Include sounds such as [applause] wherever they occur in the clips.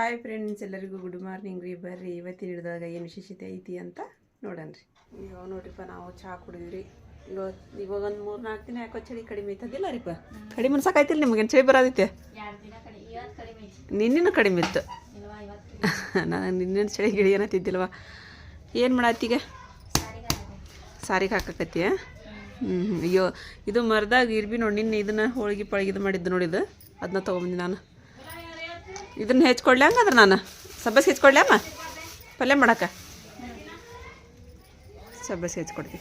Hi friends ಎಲ್ಲರಿಗೂ good morning ರೀ. ಬರ್ರಿ ಇವತ್ತಿನ ಹಿಡಿದಾಗ ಏನು ವಿಶೇಷತೆ ಐತಿ ಅಂತ ನೋಡೋಣ ರೀ. ಇವಾಗ ನೋಡ್ರಿಪ್ಪ ನಾವು ಚಹಾ ಕುಡಿದ್ರಿ ಇವತ್ತು ಇವಾಗ ಒಂದು ಮೂರು ನಾಲ್ಕು ದಿನ ಯಾಕೋ ಚಳಿ ಕಡಿಮೆ ಐತದಿಲ್ಲ ರೀಪ್ಪ? ಕಡಿಮೆ ಸಾಕಾಯ್ತಿಲ್ಲ ನಿಮ್ಗೆ ಚಳಿ ಬರೋದೈತೆ ನಿನ್ನಿನೂ ಕಡಿಮೆ ಇತ್ತು. [laughs] ನಾನು ನಿನ್ನಿನ ಚಳಿ ಗಿಳಿ ಏನತ್ತಿದ್ದಿಲ್ವ? ಏನು ಮಾಡತ್ತೀಗ ಸಾರಿಗೆ ಹಾಕಕತ್ತೀಯ? ಹ್ಞೂ ಹ್ಞೂ ಅಯ್ಯೋ ಇದು ಮರದಾಗ ಇರ್ಬಿ ನೋಡಿ ನಿನ್ನೆ ಇದನ್ನ ಹೋಳಿಗೆ ಪಳಗಿದು ಮಾಡಿದ್ದು ನೋಡಿದ್ದು ಅದನ್ನ ತೊಗೊಂಬಂದು ನಾನು. ಇದನ್ನ ಹೆಚ್ಕೊಡ್ಲಿ ಹಂಗಂದ್ರೆ ನಾನು. ಸಬ್ಬಸ್ ಹೆಚ್ಕೊಡ್ಲಿ ಅಮ್ಮ? ಪಲ್ಯ ಮಾಡಕ್ಕೆ? ಸಬ್ಬಸ್ ಹೆಚ್ಕೊಡ್ತೀವಿ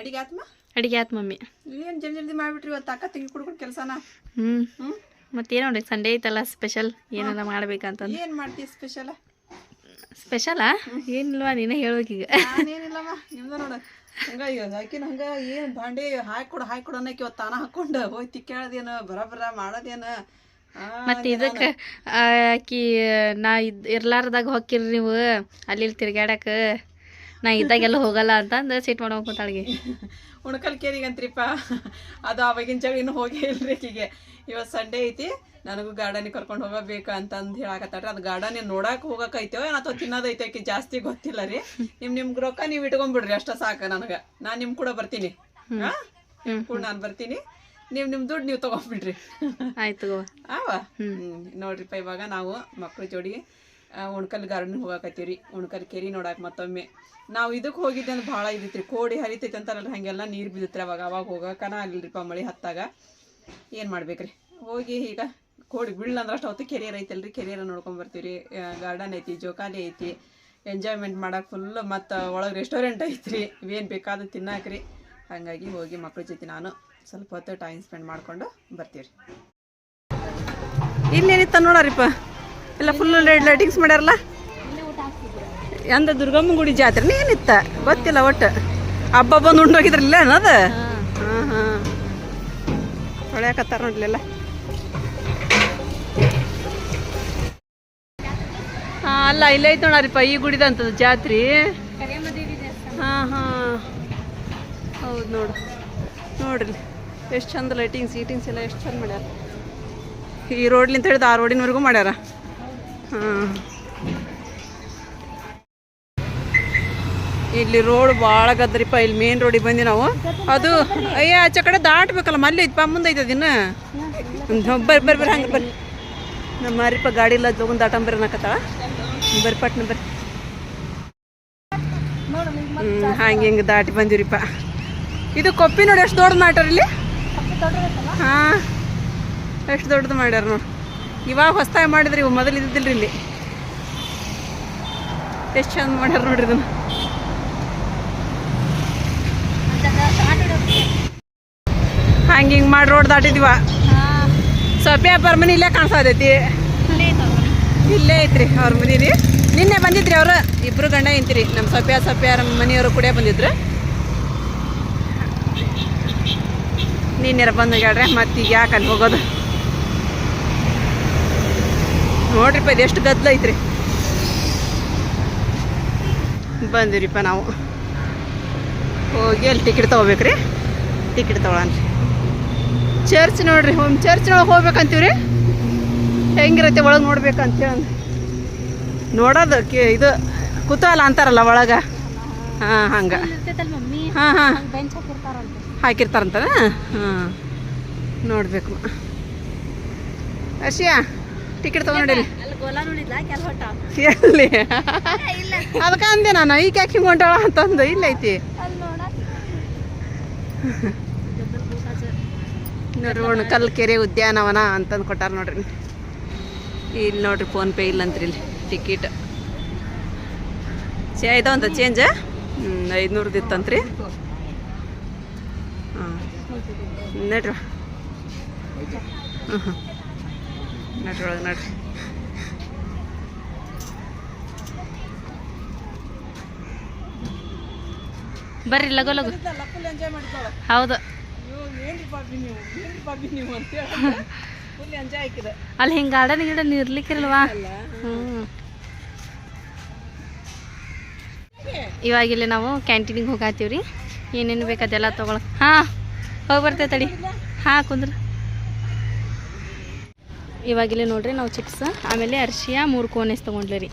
ಅಡಿಗೆ ಆತ್ಮ? ಅಡಿಗೆ ಆತ್ ಮಮ್ಮಿ. ಏನು ಜಲ್ದಿ ಜಲ್ದಿ ಮಾಡಿಬಿಟ್ರಿ ಇವತ್ತು? ಅಕ್ಕ ತೆಗಿ ಕುಡ್ಕೊಂಡು ಕೆಲಸನ? ಹ್ಞೂ ಹ್ಞೂ ಮತ್ತೇನು ನೋಡಿ ಸಂಡೇ ಐತಲ್ಲ ಸ್ಪೆಷಲ್? ಏನಾರ ಮಾಡ್ಬೇಕಂತಂದು? ಏನು ಮಾಡ್ತೀವಿ ಸ್ಪೆಷಲ? ಸ್ಪೆಷಲಾ? ಏನಿಲ್ವಾ ನೀನೇ ಹೇಳ್ಬೇಕೀಗ ಏನಿಲ್ಲಮ್ಮ ನಿಮ್ದು ನೋಡು. ಹಂಗ ಆಕಿನ ಹಂಗ ಏನು ಬಾಂಡೆ ಹಾಕೊಡು ಕೊಡು ಅನ್ನಕ್ಕೆ ಇವತ್ತು ತಾನ ಹಾಕೊಂಡು ಹೋಯ್ತಿ ಕೇಳೋದೇನು ಬರಬರ ಮಾಡೋದೇನು. ಮತ್ತೆ ಇದಕ್ಕ ಆಕಿ ನಾ ಇದ್ ಇರ್ಲಾರ್ದಾಗ ಹೊಕ್ಕಿರಿ ನೀವು ಅಲ್ಲಿ ತಿರ್ಗ್ಯಾಡಕ ನಾ ಇದ್ದಾಗೆಲ್ಲ ಹೋಗಲ್ಲ ಅಂತಂದು ಸೀಟ್ ಮಾಡ್ಬೇಕು ಕೂತಾಳಿಗೆ. [laughs] ಉಣಕಲ್ ಕೇರಿಗಂತ್ರಿಪ್ಪ. ಅದು ಆವಾಗಿನ ಜಾಗ ಇನ್ನು ಹೋಗೇ ಇಲ್ರಿ ಆಕಿಗೆ. ಇವತ್ತು ಸಂಡೇ ಐತಿ ನನಗೂ ಗಾರ್ಡನಿಗೆ ಕರ್ಕೊಂಡು ಹೋಗಬೇಕು ಅಂತಂದು ಹೇಳಕತ್ತಾಡ್ರಿ ಅದು ಗಾರ್ಡನ್ ನೋಡಕ್ಕೆ ಹೋಗಕೈತೋ ಏನೋ ಅಥವಾ ತಿನ್ನೋದೈತೆ ಆಕಿ ಜಾಸ್ತಿ ಗೊತ್ತಿಲ್ಲ ರೀ. ನಿಮ್ ನಿಮ್ಗೆ ರೊಕ್ಕ ನೀವು ಇಟ್ಕೊಂಡ್ಬಿಡ್ರಿ ಅಷ್ಟ ಸಾಕು ನನಗೆ. ನಾನು ನಿಮ್ಮ ಕೂಡ ಬರ್ತೀನಿ. ಹಾಂ ನಿಮ್ಮ ಕೂಡ ನಾನು ಬರ್ತೀನಿ. ನೀವು ನಿಮ್ಮ ದುಡ್ಡು ನೀವು ತೊಗೊಂಡ್ಬಿಡ್ರಿ ಆಯ್ತು ಆವ? ಹ್ಮ್. ನೋಡ್ರಿಪ್ಪ ಇವಾಗ ನಾವು ಮಕ್ಳ ಜೋಡಿ ಉಣ್ಕಲ್ ಗಾರ್ಡನ್ ಹೋಗಾಕತ್ತೀವ್ರಿ. ಉಣ್ಕಲ್ ಕೆರಿ ನೋಡಾಕ ಮತ್ತೊಮ್ಮೆ. ನಾವು ಇದಕ್ಕೆ ಹೋಗಿದ್ದೆ ಅಂದ್ರೆ ಭಾಳ ಇದಿತ್ರಿ. ಕೋಡಿ ಹರಿತೈತೆ ಅಂತಾರಲ್ಲ ಹಾಗೆಲ್ಲ ನೀರು ಬಿದ್ದಿತ್ರಿ ಅವಾಗ. ಅವಾಗ ಹೋಗಕನ ಅಲ್ಲಿರಿಪ್ಪ ಮಳೆ ಹತ್ತಾಗ. ಏನು ಮಾಡ್ಬೇಕ್ರಿ? ಹೋಗಿ ಈಗ ಕೋಡಿ ಬಿಲ್ ಅಂದ್ರೆ ಅಷ್ಟು ಅವತ್ತು ಕೆರಿಯರ್ ಐತಲ್ರಿ. ಕೆರಿಯರ್ ನೋಡ್ಕೊಂಡ್ ರೀ ಗಾರ್ಡನ್ ಐತಿ ಜೋಕಾಲಿ ಐತಿ. ಎಂಜಾಯ್ಮೆಂಟ್ ಮಾಡಕ್ಕೆ ಫುಲ್ ಮತ್ತು ಒಳಗೆ ರೆಸ್ಟೋರೆಂಟ್ ಐತ್ರಿ. ಏನು ಬೇಕಾದ ತಿನ್ನಾಕ್ರಿ. ಹಾಗಾಗಿ ಹೋಗಿ ಮಕ್ಳ ಜೊತೆ ನಾನು ಸ್ವಲ್ಪ ಹೊತ್ತು ಟೈಮ್ ಸ್ಪೆಂಡ್ ಮಾಡ್ಕೊಂಡು ಬರ್ತೀವಿ ಇಲ್ಲೇನಿತ್ತ ನೋಡಾರಿಪ್ಪ? ಎಲ್ಲ ಫುಲ್ ಲೈಟ್ ಲೈಟಿಂಗ್ಸ್ ಮಾಡ್ಯಾರಲ್ಲ? ಅಂದ ದುರ್ಗಮ್ಮ ಗುಡಿ ಜಾತ್ರೆ ಏನಿತ್ತ? ಗೊತ್ತಿಲ್ಲ ಒಟ್ಟು. ಹಬ್ಬ ಬಂದು ಉಂಡೋಗಿದ್ರಲ್ಲ ಅನ್ನೋದು ಹಾಂ ಹಾಂ. ಹೊಳ್ಯಾಕತ್ತಾರ ನೋಡ್ಲಿಲ್ಲ ಹಾಂ, ಅಲ್ಲ, ಇಲ್ಲೇ ಐತೆ ನೋಡಾರಿಪ್ಪ ಈ ಗುಡಿದಂತದ ಜಾತ್ರೆ. ಹಾಂ ಹಾಂ. ಹೌದು ನೋಡು. ನೋಡ್ರಿ. ಎಷ್ಟು ಚಂದ ಲೈಟಿಂಗ್ಸ್ ಈಟಿಂಗ್ಸ್ ಎಲ್ಲ ಎಷ್ಟು ಚಂದ ಮಾಡ್ಯಾರ. ಈ ರೋಡ್ಲಿಂತ ಹಿಡಿದು ಆ ರೋಡಿನವರೆಗೂ ಮಾಡ್ಯಾರ. ಹಾಂ. ಇಲ್ಲಿ ರೋಡ್ ಭಾಳ ಗದ್ರಿಪ್ಪ, ಇಲ್ಲಿ ಮೇನ್ ರೋಡಿಗೆ ಬಂದಿ ನಾವು. ಅದು, ಅಯ್ಯ, ಆಚೆ ಕಡೆ ದಾಟ್ಬೇಕಲ್ಲ, ಮಲ್ಲಿ ಐತಪ್ಪ ಮುಂದೆ ಐತೆ ದಿನ ಬರ್ರಿ ಬರ್ರಿ ಹಂಗೆ ಬರ್ರಿ ನಮ್ಮ ಮಾರಿಪ್ಪ ಗಾಡಿ ಇಲ್ಲ ಜೋಗ ದಾಟಂಬರ್ರಿ ಅನ್ನಕತ್ತಾಳ ಬರ್ರಿ ಪಟ್ನ ಬರ್ರಿ ಹ್ಞೂ ಹಂಗೆ ಹಿಂಗೆ ದಾಟಿ ಬಂದಿವ್ರಿಪ್ಪ. ಇದು ಕೊಪ್ಪಿ ನೋಡಿ, ಎಷ್ಟು ದೊಡ್ಡ ಮಾಡ್ಯಾರ ಇಲ್ಲಿ? ಹಾಂ ಎಷ್ಟು ದೊಡ್ಡದು ಮಾಡ್ಯಾರ ನೋಡಿ. ಇವಾಗ ಹೊಸ್ತಾಗಿ ಮಾಡಿದ್ರಿ ಇವು ಮೊದಲು ಇದ್ದಿದ್ದಿಲ್ರಿ ಇಲ್ಲಿ. ಎಷ್ಟು ಚಂದ ಮಾಡ್ಯಾರ ನೋಡ್ರಿ ಇದನ್ನ. ಹಂಗೆ ಹಿಂಗೆ ಮಾಡಿ ರೋಡ್ ದಾಟಿದ್ವ. ಸೊಪ್ಪೆ ಅವ್ರ ಮನೆ ಇಲ್ಲೇ ಕಾಣಿಸ್ತೈತಿ ಇಲ್ಲೇ ಐತ್ರಿ ಅವ್ರ ಮನೆ. ರೀ ನಿನ್ನೆ ಬಂದಿದ್ರಿ ಅವರು? ಇಬ್ರು ಗಂಡ ಇಂತಿರಿ ನಮ್ಮ ಸೊಪ್ಯ ಸೊಪ್ಪೆ ಮನೆಯವರು ಕೂಡ ಬಂದಿದ್ರು. ನಿನ್ನೆರ ಬಂದು ಹೇಳ್ರೆ ಮತ್ತೆ ಈಗ ಯಾಕೆ ಅಲ್ಲಿ ಹೋಗೋದು? ನೋಡ್ರಿಪ್ಪ ಇದು ಎಷ್ಟು ಗದ್ದಲ ಐತ್ರಿ. ಬಂದಿರಿಪ್ಪ ನಾವು. ಹೋಗಿ ಅಲ್ಲಿ ಟಿಕೆಟ್ ತೊಗೋಬೇಕ್ರಿ. ಟಿಕೆಟ್ ತೊಗೊಳನ್ರಿ. ಚರ್ಚ್ ನೋಡ್ರಿ ಹೋಮ್ ಚರ್ಚ್ನೊಳಗೆ ಹೋಗ್ಬೇಕಂತೀವ್ರಿ? ಹೆಂಗಿರತ್ತೆ ಒಳಗೆ ನೋಡ್ಬೇಕಂತೇಳಿ ನೋಡೋದು ಕೇ ಇದು ಕುತೂಹಲ ಅಂತಾರಲ್ಲ ಒಳಗೆ? ಹಾಂ ಹಂಗೆ. ಹಾಂ ಹಾಂ. ಹಾಕಿರ್ತಾರಂತೆ ಹಾಂ. ನೋಡಬೇಕು. ಅಶಿಯಾ ಟಿಕೆಟ್ ತೊಗೊಂಡಿರಿ ಎಲ್ಲಿ? ಅದಕ್ಕೆ ಅಂದೆ ನಾನು ಈಗ ಯಾಕೆ ಹಿಂಗೆ ಹೊಂಟಾಳ ಅಂತಂದು ಇಲ್ಲ ಐತಿ. ಅಲ್ಲಿ ಕಲ್ ನೋಡ್ರಿ ಕೆರೆ ಉದ್ಯಾನವನ ಅಂತಂದು ಕೊಟ್ಟಾರ ನೋಡ್ರಿ. ಇಲ್ಲಿ ನೋಡ್ರಿ ಫೋನ್ ಪೇ ಇಲ್ಲಂತ್ರಿ ಇಲ್ಲಿ ಟಿಕೆಟ್ ಚೇ ಇದಾವಂತ ಚೇಂಜ್ ಹ್ಞೂ ಐದುನೂರದ್ದು ಇತ್ತಂತ್ರಿ. ನಡ್ರಿ. ಹ್ಞೂ ಹ್ಞೂ ಬರ್ರಿ ಲಗು ಲಗು. ಹೌದು. ಅಲ್ಲಿ ಹಿಂಗೆ ಗಾರ್ಡನ್ ಗಿಡನ್ ಇರ್ಲಿಕ್ಕಿಲ್ವಾ? ಹ್ಞೂ ನಾವು ಕ್ಯಾಂಟೀನಿಗೆ ಹೋಗಾತೀವಿ ರೀ ಏನೇನು ಬೇಕು ಅದೆಲ್ಲ ತಗೊಳ ಹಾಂ. ಹೋಗಿ ಬರ್ತೇವೆ ತಡಿ. ಹಾಂ ಕುಂದ್ರ. ಇವಾಗಿಲ್ಲ ನೋಡ್ರಿ ನಾವು ಚಿಪ್ಸ್ ಆಮೇಲೆ ಅರ್ಶಿಯ ಮೂರು ಕೋನೆಸ್ ತೊಗೊಂಡ್ಲಿ ರೀ.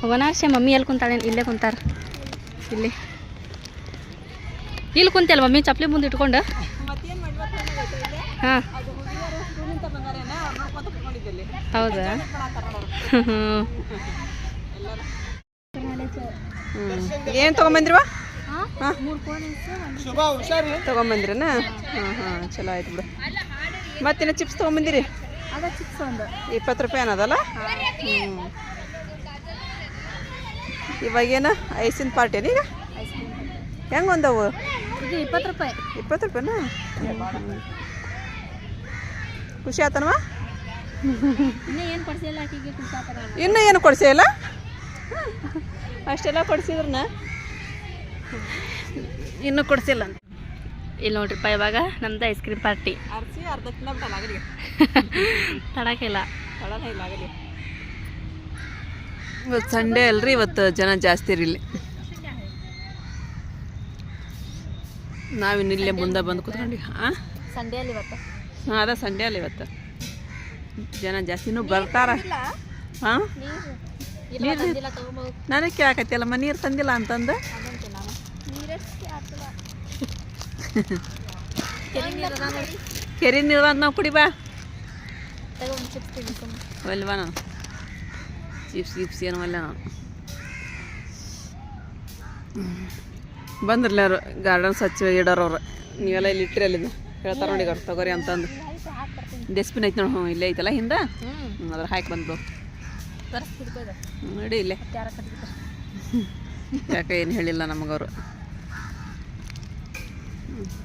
ಹೋಗೋಣ ಅರ್ಶಿಯ ಮಮ್ಮಿ ಎಲ್ಲಿ ಕುಂತಾಳೆ? ಇಲ್ಲೇ ಕುಂತಾರ. ಇಲ್ಲಿ. ಇಲ್ಲಿ ಕುಂತಲ್ಲ ಮಮ್ಮಿ? ಚಪ್ಪಲಿ ಮುಂದೆ ಇಟ್ಕೊಂಡು? ಹಾಂ. ಅದು ಹ್ಞೂ ಹೌದಾ ಏನು ತೊಗೊಂಬಂದ್ರಿವಾ? ತೊಗೊಂಬಂದ್ರನ? ಹಾಂ ಹಾಂ ಚಲೋ ಆಯ್ತು ಬಿಡು. ಮತ್ತಿನ ಚಿಪ್ಸ್ ತೊಗೊಂಬಂದಿರಿ? ಇಪ್ಪತ್ತು ರೂಪಾಯಿ ಅನ್ನೋದಲ್ಲ? ಹ್ಞೂ ಇವಾಗೇನು ಐಸಿನ ಪಾರ್ಟಿನ ಈಗ? ಹೆಂಗೆ ಒಂದವು? ಇಪ್ಪತ್ತು ರೂಪಾಯಿ. ಇಪ್ಪತ್ತು ರೂಪಾಯಿನ? ಖುಷಿ ಆತನವ? ಇನ್ನೂ ಏನು ಕೊಡ್ಸಿಲ್ಲ ಅಷ್ಟೆಲ್ಲ ಕೊಡ್ಸಿದ್ರನ? [laughs] ಇನ್ನೂ ಕೊಡ್ಸಿಲ್ಲ. ಇಲ್ಲಿ ನೋಡ್ರಿಪ್ಪ ಇವಾಗ ನಮ್ದು ಐಸ್ ಕ್ರೀಮ್ ಪಾರ್ಟಿ ಅರ್ಸಿ ಅರ್ಧ ತಿನ್ನಬಿಟ್ಟಲ್ಲ ಆಗಲಿ [laughs] ತಡಕಿಲ್ಲ. ಒಳಗೆ ಇಲ್ಲ ಆಗಲಿ ಇವತ್ತು ಸಂಡೇ ಅಲ್ರಿ ಇವತ್ತು ಜನ ಜಾಸ್ತಿ ರೀ ಇಲ್ಲಿ ನಾವಿನ್ನು ಇಲ್ಲೇ ಮುಂದೆ ಬಂದು ಕುತ್ಕೊಂಡಿ ಹಾಂ ಸಂಡೇ ಅಲ್ಲಿ ಇವತ್ತು. ಹಾಂ ಅದ ಸಂಡೇ ಅಲ್ಲಿ ಇವತ್ತು. ಜನ ಜಾಸ್ತಿ ಇನ್ನೂ ಬರ್ತಾರ. ಹಾಂ? ನೀರು? ನನಗೆ ಕೇಳಕತ್ತಿಲ್ಲಮ್ಮ ನೀರು ತಂದಿಲ್ಲ ಅಂತಂದು? ಕೆರೆ ನೀರು ನಾವು ಕುಡಿ ಬಾ. ತಗೊಂಡು ಚಿಪ್ಸ್ ತಿನ್ನಿ ಸುಮ್ಮನೆ ಒಲ್ವಾ ನಾನು ಚಿಪ್ಸ್ ಗಿಪ್ಸ್ ಏನು ಒಲ್ಲ ನಾನು ಬಂದ್ರಲ್ಲ ಅವರು ಗಾರ್ಡನ್ ಸ್ವಚ್ಛ ಇಡೋರವ್ರು ನೀವೆಲ್ಲ ಇಲ್ಲಿ ಇಟ್ಟಿರಿ ಅಲ್ಲಿಂದ. ಹೇಳ್ತಾರೆ ನೋಡಿ ಅವ್ರು ತಗೋರಿ ಅಂತಂದು. ಡಸ್ಟ್ಬಿನ್ ಐತೆ ನೋಡಿ ಹ್ಞೂ ಇಲ್ಲೇ ಐತಲ್ಲ ಹಿಂದೆ? ಅದ್ರ ಹಾಕಿ ಬಂದು ನೋಡಿ ಇಲ್ಲೇ. ಯಾಕೆ ಏನು ಹೇಳಿಲ್ಲ ನಮಗವರು.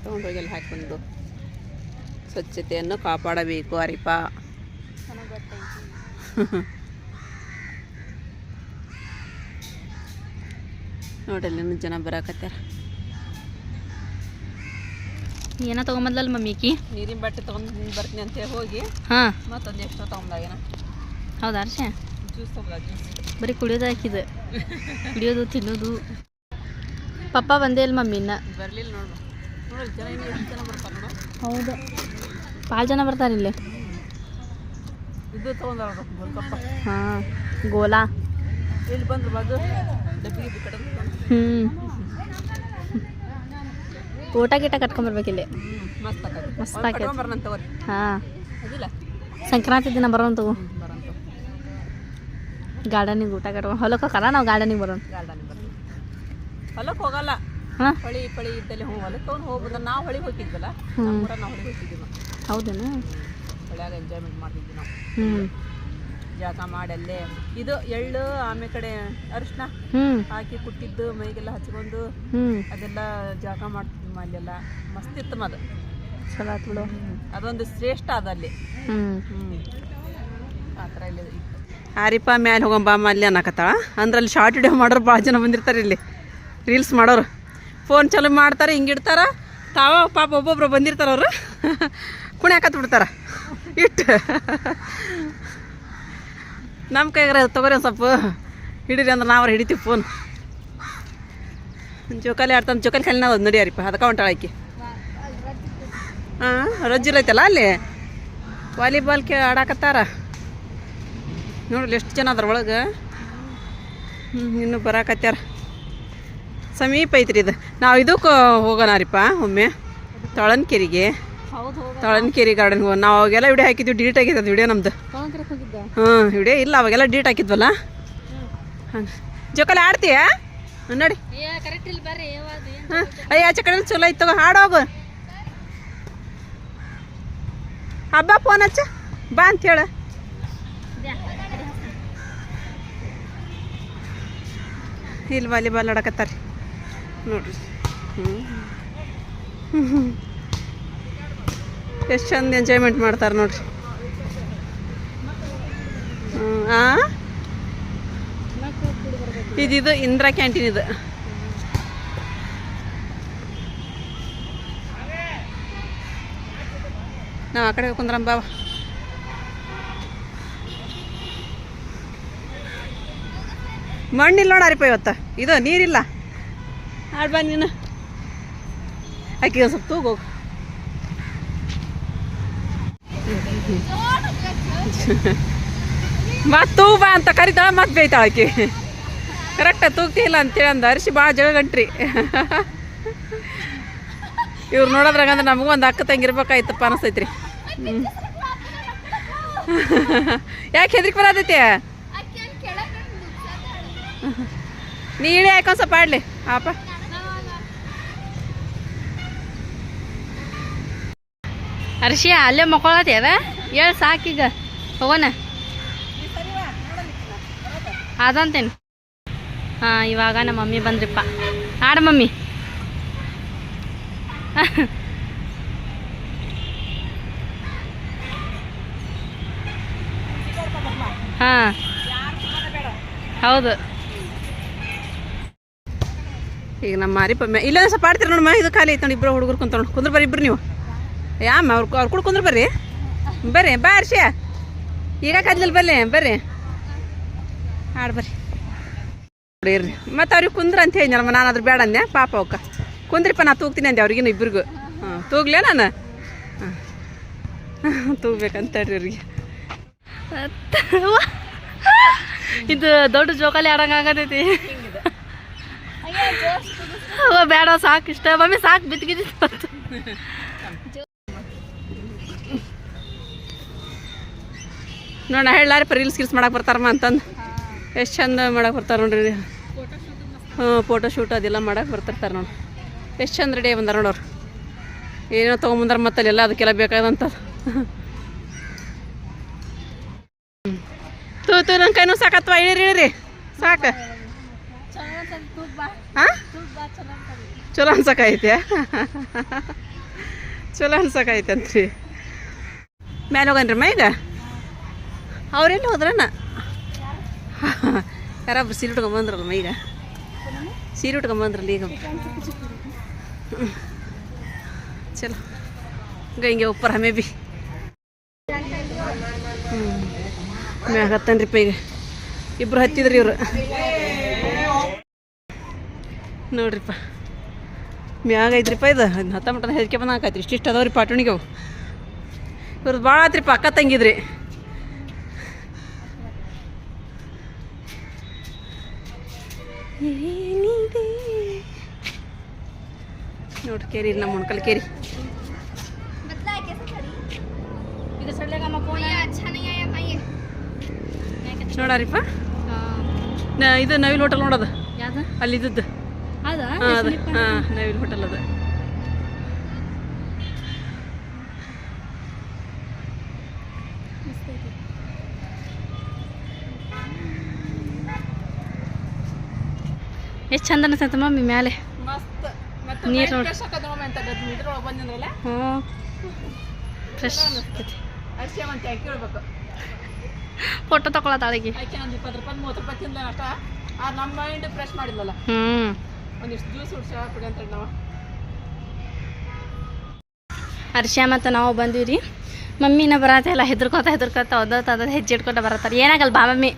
ತೊಗೊಂಡೋಗಿ ಅಲ್ಲಿ ಹಾಕಿ ಬಂದು ಸ್ವಚ್ಛತೆಯನ್ನು ಕಾಪಾಡಬೇಕು ಅರಿಪ. ನೋಡಲ್ಲಿ ಇನ್ನೂ ಜನ ಬರಾಕತ್ಯಾರ ಏನೋ ತೊಗೊಂಬದ್ಲಲ್ಲ ಮಮ್ಮಿಕಿ ನೀರಿನ ಬಟ್ಟೆ ತೊಗೊಂಡು ಬರ್ತೀನಿ ಅಂತೇಳಿ ಹೋಗಿ. ಹಾಂ. ಮತ್ತೊಂದು ಎಕ್ಸ್ಟ್ರಾ ತೊಗೊಂಡಾಗೇನ ಹೌದಾ ಅರ್ಷ ಜ್ಯೂಸ್ ತೊಗೊಂಡ ಜ್ಯೂಸ್. ಬರೀ ಕುಡಿಯೋದು ಹಾಕಿದೆ ಕುಡಿಯೋದು ತಿನ್ನೋದು. ಪಪ್ಪ ಬಂದೇ ಇಲ್ಲ ಮಮ್ಮಿನ ಬರ್ಲಿಲ್ಲ ಬರಲಿಲ್ಲ ನೋಡು. ಹೌದು. ಭಾಳ ಜನ ಬರ್ತಾರೆ ಇಲ್ಲಿ. ಹಾಂ ಗೋಲಾ. ಹ್ಞೂ ಊಟ ಗೀಟ ಕಟ್ಕೊಂಬರ್ಬೇಕು ಇಲ್ಲಿ. ಹ್ಞೂ ಮಸ್ತ್ ಆಕತಿ. ಮಸ್ತ್ ಮಸ್ತ್ ಆಕೈತಿ. ಬರೋಣ ತಗೋರಿ ಹಾಂ. ಅದಿಲ್ಲ. ಸಂಕ್ರಾಂತಿ ದಿನ ಬರೋಣ ತಗೋ. ಗಾರ್ಡನಿಗೆ ಊಟ ಕಟ್ಕೊಂಡು ಹೊಲಕ್ಕೆ ಹೋಗಲ್ಲ ನಾವು ಗಾರ್ಡನಿಗೆ ಬರೋಣ. ಹೊಲಕ್ಕೆ ಹೋಗಲ್ಲ. ಹಾಂ? ಹೊಳಿ ಪಳಿ ಇದ್ದಲ್ಲಿ ಹ್ಞೂ ಹೊಲಕ್ಕೆ ಅವ್ನು ಹೋಗ್ಬೋದು ನಾವು ಹೊಳಿ ಹೋಗಿದ್ವಲ್ಲ. ನಮ್ಮೂರ ನಾವು ಹೊಳಿ ಹೋಗ್ತಿದ್ವಿ ನಾವು. ಹೌದೇನು? ಹೊಳ್ಯಾಗ ಎಂಜಾಯ್ಮೆಂಟ್ ಮಾಡ್ತಿದ್ವಿ ನಾವು. ಹ್ಞೂ ಜಾಗ ಮಾಡಿ ಅಲ್ಲೇ ಇದು ಎಳ್ಳು ಆಮೇಲೆ ಕಡೆ ಅರಿಶಿನ ಹಾಕಿ ಕುಟ್ಟಿದ್ದು ಮೈಗೆಲ್ಲ ಹಚ್ಕೊಂಡು ಅದೆಲ್ಲ ಜಾಗ ಮಾಡ್ತಿದ್ವಿ ಅಲ್ಲೆಲ್ಲ. ಮಸ್ತ್ ಇತ್ತು ಅದು ಚಲೋ ಅದೊಂದು ಶ್ರೇಷ್ಠ ಅದ ಅಲ್ಲಿ. ಆ ಥರ ಇಲ್ಲಿ ಆರಿಪ ಮ್ಯಾಲೆ ಹೋಗಂಬ ಅಮ್ಮ ಅಲ್ಲಿ ಅನ್ನಕತ್ತಾಳ. ಅಂದ್ರೆ ಅಲ್ಲಿ ಶಾರ್ಟ್ ವಿಡಿಯೋ ಮಾಡೋರು ಭಾಳ ಜನ ಬಂದಿರ್ತಾರೆ ಇಲ್ಲಿ. ರೀಲ್ಸ್ ಮಾಡೋರು. ಫೋನ್ ಚಾಲು ಮಾಡ್ತಾರೆ ಹಿಂಗಿಡ್ತಾರ ತಾವ ಪಾಪ ಒಬ್ಬೊಬ್ರು ಬಂದಿರ್ತಾರ ಅವರು. ಕುಣ್ಯಾಕತ್ ಬಿಡ್ತಾರ. ಇಟ್ಟು. ನಮ್ಮ ಕೈಗಾರ ತಗೋರಿ ಒಂದು ಸ್ವಲ್ಪ. ಹಿಡೀರಿ ಅಂದ್ರೆ ನಾವು ಹಿಡಿತೀವಿ ಫೋನ್. ಜೋಕಾಲಿ ಆಡ್ತಾನೆ, ಜೋಕಾಲಿ ಕಲಿನ ಅದು ನಡಿಯಾರಿಪ್ಪ ಅದಕ್ಕೆ ಹೊಂಟಾಳ ಆಕಿ ಹಾಂ ರಜ್ಜಿಲೈತಲ್ಲ ಅಲ್ಲಿ ವಾಲಿಬಾಲ್ ಕೇ ಆಡಾಕತ್ತಾರ. ನೋಡ್ರಿ ಎಷ್ಟು ಜನ ಅದ್ರ ಒಳಗೆ. ಹ್ಞೂ ಇನ್ನೂ ಬರಾಕತ್ಯಾರ. ಸಮೀಪ ಐತ್ರಿ ಇದು. ನಾವು ಇದಕ್ಕೆ ಹೋಗೋಣ ರೀಪ್ಪ ಒಮ್ಮೆ. ತೊಳನ್ಕೆರಿಗೆ. ತೊಳನ್ಕೆರೆ ಗಾರ್ಡನ್ ನಾವು ಅವಾಗೆಲ್ಲ ವಿಡಿಯೋ ಹಾಕಿದ್ವಿ ಡಿಲೀಟ್ ಆಗಿದೆ ಅದು ವಿಡಿಯೋ ನಮ್ದು. ಹ್ಞೂ ವಿಡಿಯೋ ಇಲ್ಲ ಅವಾಗೆಲ್ಲ ಡಿಲೀಟ್ ಹಾಕಿದ್ವಲ್ಲ? ಹಾಂ ಜೋಕಾಲಿ ಆಡ್ತೀಯಾ? ನೋಡಿ. ಹಾಂ ಅಯ್ಯ ಆಚೆ ಕಡೆ ಚಲೋ ಇತ್ತು ಹಾಡೋಗು ಹಬ್ಬ ಫೋನ್ ಹಚ್ಚ. ಬಾ ಅಂತ ಹೇಳ. ಇಲ್ಲಿ ವಾಲಿಬಾಲ್ ಆಡಕತ್ತಾರ ನೋಡ್ರಿ. ಹ್ಞೂ ಎಷ್ಟು ಚಂದ ಎಂಜಾಯ್ಮೆಂಟ್ ಮಾಡ್ತಾರೆ ನೋಡ್ರಿ. ಆ? ಇದಿದು ಇಂದಿರಾ ಕ್ಯಾಂಟೀನ್ ಇದು. ನಾವು ಆ ಕಡೆ ಕುಂದ್ರಂ ಬಾವ ಮಣ್ಣಿಲ್ಲ ನೋಡಾರಿಪ್ಪ ಇವತ್ತು. ಇದು ನೀರಿಲ್ಲ. ಆಡ್ ಬಾ ನೀನು. ಆಕೆ ಸ್ವಲ್ಪ ತೂಗೋಗು ಮತ್ತು ಬಾ ಅಂತ ಕರಿತಾಳೆ ಮತ್ತೆ ಬೇಯ್ತಾಳೆ ಆಕಿ. ಕರೆಕ್ಟ ತೂಗ್ತಿಲ್ಲ ಅಂತೇಳಿ ಅಂದ. ಅರಿಶಿ ಭಾಳ ಜಗಳಗಂಟ್ರಿ. ಇವ್ರು ನೋಡೋದ್ರಾಗ ಅಂದ್ರೆ ನಮಗೂ ಒಂದು ಅಕ್ಕ ತಂಗಿರ್ಬೇಕಾಯ್ತಪ್ಪ ಅನಿಸ್ತೈತ್ರಿ ಹ್ಞೂ ಯಾಕೆ ಹೆದ್ರಿಕೆ ಬರತೈತಿ? ನೀ ಇಳಿ ಹಾಕೊಂಡ್ ಸ್ವಲ್ಪ ಆಡ್ಲಿ? ಆಪ. ಅರ್ಶಿ ಅಲ್ಲೇ ಮಕ್ಕೊಳತ್ಯದ ಹೇಳ ಸಾಕೀಗ. ಹೋಗೋಣ. ಅದಂತೇನು? ಹಾಂ, ಇವಾಗ ನಮ್ಮ ಮಮ್ಮಿ ಬಂದ್ರಿಪ್ಪ. ಆಡ ಮಮ್ಮಿ. ಹಾಂ. ಹೌದು. ಈಗ ನಮ್ಮ ಮಾರಿಪ ಇಲ್ಲೊಂದು ಸ್ವಲ್ಪ ಆಡ್ತೀರ ನೋಡಮ್ಮ ಇದು ಖಾಲಿ ಐತೆ ನೋಡಿ ಇಬ್ಬರು ಹುಡುಗರು ಕುಂತ ನೋಡಿ ಕುಂದ್ರ ಬರ್ರಿ ಇಬ್ರು ನೀವು. ಯಾಮ ಅವ್ರು ಅವ್ರು ಕೂಡ ಕುಂದ್ರ ಬರ್ರಿ. ಬರ್ರಿ ಬಾ ಅರ್ಷಿ ಈಗ ಕದ್ಲಲ್ಲಿ ಬರ್ಲಿ ಬರ್ರಿ. ಹಾಡು ಬರ್ರಿ. ಇರ್ರಿ. ಮತ್ತು ಅವ್ರಿಗೆ ಕುಂದ್ರ ಅಂತ ಹೇಳಿದ್ನಲ್ಲ ನಾನು ಅದ್ರ ಬೇಡ ಅಂದೆ. ಪಾಪ ಅವಕ್ಕ. ಕುಂದ್ರಿಪ್ಪ ನಾ ತೂಗ್ತೀನಿ ಅಂದೆ ಅವ್ರಿಗಿನ ಇಬ್ಬರಿಗೂ ಹಾಂ ತೂಗ್ಲೇ ನಾನು? ಹಾಂ. ತೂಗ್ಬೇಕಂತ ಹೇಳ್ರಿ ಅವ್ರಿಗೆ ಇದು ದೊಡ್ಡ ಜೋಕಾಲಿ ಆಡಂಗ ಆಗತೈತಿ. ಅವ್ವ ಬೇಡ ಸಾಕು ಇಷ್ಟ. ಮಮ್ಮಿ ಸಾಕು ಬಿತ್ಗಿದ್ದು ನೋಡ ಹೇಳಾರೆ ರೀಲ್ಸ್ ಗಿಲ್ಸ್ ಮಾಡಕ್ಕೆ ಬರ್ತಾರಮ್ಮ ಅಂತಂದು. ಎಷ್ಟು ಚಂದ ಮಾಡಕ್ಕೆ ಬರ್ತಾರೆ ನೋಡ್ರಿ ಹ್ಞೂ ಫೋಟೋ ಶೂಟ್ ಅದೆಲ್ಲ ಮಾಡಕ್ಕೆ ಬರ್ತಿರ್ತಾರೆ ನೋಡಿ. ಎಷ್ಟು ಚಂದ ರೆಡಿ ಬಂದಾರ ನೋಡೋರು ಏನೋ ತೊಗೊಂಬಂದ್ರೆ ಮತ್ತೆ ಅಲ್ಲೆಲ್ಲ ಅದಕ್ಕೆಲ್ಲ ಬೇಕಾದಂತ ತೂ ತೂ ನನ್ನ ಕೈನೂ ಸಾಕತ್ವ? ಇಳಿರಿ ಇಳಿರಿ. ಸಾಕು. ಹಾಂ? ಚಲೋ ಅನ್ಸಕೈತೆ ಚಲೋ ಅನ್ಸಕೈತೆ ಅಂತ್ರಿ ಮ್ಯಾಲೆ ಹೋಗನ್ರಿ ಈಗ? ಅವ್ರೆಲ್ಲಿ ಹೋದ್ರಣ್ಣ ಯಾರೊಬ್ರು ಸೀರೆ ಉಟ್ಕೊಂಬಂದ್ರಲ್ಲ ಈಗ. ಸೀರೆ ಉಟ್ಕೊಂಬಂದ್ರಲ್ಲ ಈಗ. ಚಲೋ. ಗಂಗೆ ಒಪ್ಪರ ಹಮೆ ಬಿ. ಹ್ಞೂ ಹತ್ತನ್ರಿಪ್ಪ ಈಗ. ಇಬ್ರು ಹತ್ತಿದ್ರಿ ಇವರು. ನೋಡ್ರಿಪ್ಪ. ಮ್ಯಾಗ ಐತ್ರಿಪ್ಪ ಇದು. ಹತ್ತ ಹತ್ತ ಮಟನ ಬಂದ ಬಂದಾಕೈತ್ರಿ ಇಷ್ಟಿಷ್ಟು ಅದಾವ್ರಿ ಪಾಟಣಿಗೆ ಅವು. ಇವ್ರದ್ದು ಭಾಳ ಆತ್ರಿಪ್ಪ ಅಕ್ಕ ತಂಗಿದ್ರಿ. ಏನಿದೆ? ನೋಡ್ರಿ ಕೇರಿ ನಮ್ಮ ಮುಣ್ಕಲ್ ಕೇರಿ. ನೋಡಾರಿಪ್ಪ ನಾ ಇದು ನವಿಲ್ ಹೋಟೆಲ್ ನೋಡೋದು. ಅಲ್ಲಿ ಇದ್ದದ್ದು ಹೌದಾ? ಹಾಂ ಅದು. ಹಾಂ ನವಿಲ್ ಹೋಟೆಲ್ ಅದು. ಎಷ್ಟು ಚಂದ ಅನಿಸ್ತ ಮಮ್ಮಿ ಮ್ಯಾಲೆ? ಮಸ್ತ್. ನೋಡಿ. ಹ್ಞೂ. ಫ್ರೆಶ್ ಫೋಟೋ ತಗೊಳತ್ತಾಳಿಗೆ ಹ್ಞೂ. ಹರ್ಷ ಮತ್ತು ನಾವು. ಬಂದೀವಿ ರೀ ಮಮ್ಮಿನ ಬರತ್ತೆ ಎಲ್ಲ ಹೆದರ್ಕೋತ ಹೆದರ್ಕೋತ ಓದೋತ ಅದ ಹೆಜ್ಜೆ ಇಟ್ಕೊತ ಬರತ್ತಾರೆ. ಏನಾಗಲ್ಲ ಬಾ ಮಮ್ಮಿ.